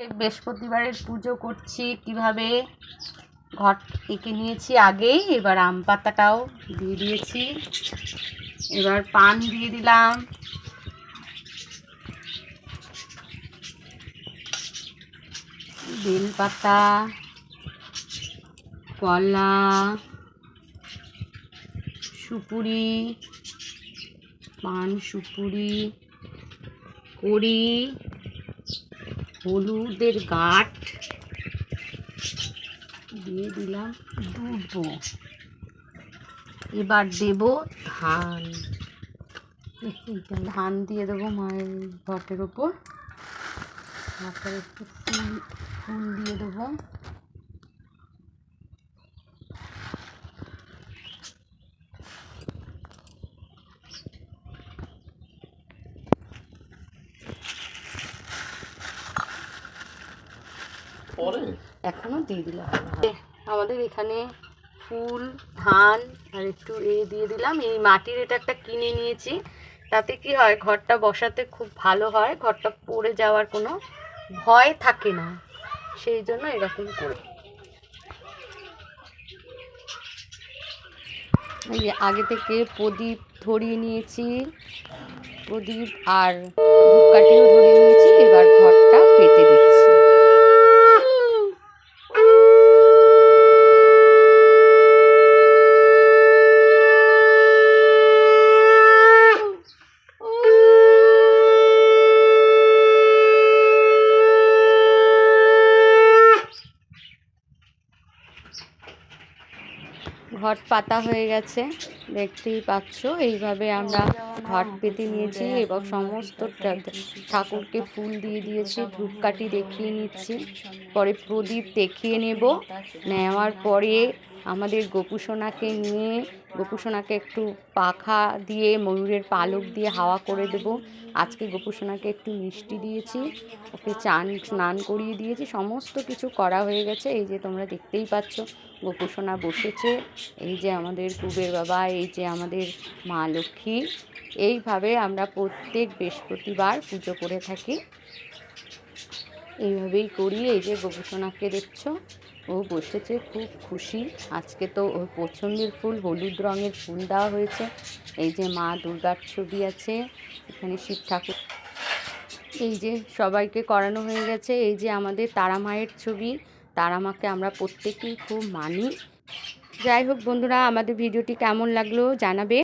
বৃহস্পতিবারের পুজো করছি, কীভাবে ঘট এঁকে নিয়েছি আগেই। এবার আম পাতাটাও দিয়ে দিয়েছি। এবার পান দিয়ে দিলাম। বেল পাতা, কলা, সুপুরি, পান সুপুরি, কড়ি হলুদের গাঠ দিয়ে দিলাম দুটো। এবার দেব ধান। ধান দিয়ে দেবো মায়ের ঘটের ওপর। তারপরে একটু ফুল ফুল দিয়ে দেবো। এখনও দিয়ে দিলাম আমাদের এখানে ফুল, ধান, আর একটু এ দিয়ে দিলাম। এই মাটির এটা একটা কিনে নিয়েছি। তাতে কি হয়, ঘরটা বসাতে খুব ভালো হয়। ঘরটা পড়ে যাওয়ার কোনো ভয় থাকে না। সেই জন্য এরকম করে। আগে থেকে প্রদীপ ধরিয়ে নিয়েছি। প্রদীপ আর ধূপকাঠিও ধরিয়ে নিয়েছি। এবার ঘরটা পেতে দিচ্ছি। ঘট পাতা হয়ে গেছে, দেখতেই পাচ্ছ। এইভাবে আমরা ঘট পেতে নিয়েছি এবং সমস্ত ঠাকুরকে ফুল দিয়ে দিয়েছি, ধূপকাঠি দেখিয়ে নিচ্ছি। পরে প্রদীপ দেখিয়ে নেব। নেওয়ার পরে আমাদের গোপুসোনাকে নিয়ে, গোপুসোনাকে একটু পাখা দিয়ে, ময়ূরের পালক দিয়ে হাওয়া করে দেব। আজকে গোপুসোনাকে একটু মিষ্টি দিয়েছি, ওকে চান, স্নান করিয়ে দিয়েছি, সমস্ত কিছু করা হয়ে গেছে। এই যে তোমরা দেখতেই পাচ্ছ, গোপুসোনা বসেছে। এই যে আমাদের কুবের বাবা, এই যে আমাদের মা লক্ষ্মী। এইভাবে আমরা প্রত্যেক বৃহস্পতিবার পুজো করে থাকি। এইভাবেই করি এই যে গোপুসোনাকে দেখছ, ও বসেছে, খুব খুশি। আজকে তো ওর পছন্দের ফুল, হলুদ রঙের ফুল দেওয়া হয়েছে। এই যে মা দুর্গার ছবি আছে, এখানে শিব ঠাকুর। এই যে সবাইকে করানো হয়ে গেছে, এই যে আমাদের তারা মায়ের ছবি। তারা মাকে আমরা প্রত্যেকেই খুব মানি। যাই হোক বন্ধুরা, আমাদের ভিডিওটি কেমন লাগল জানাবে।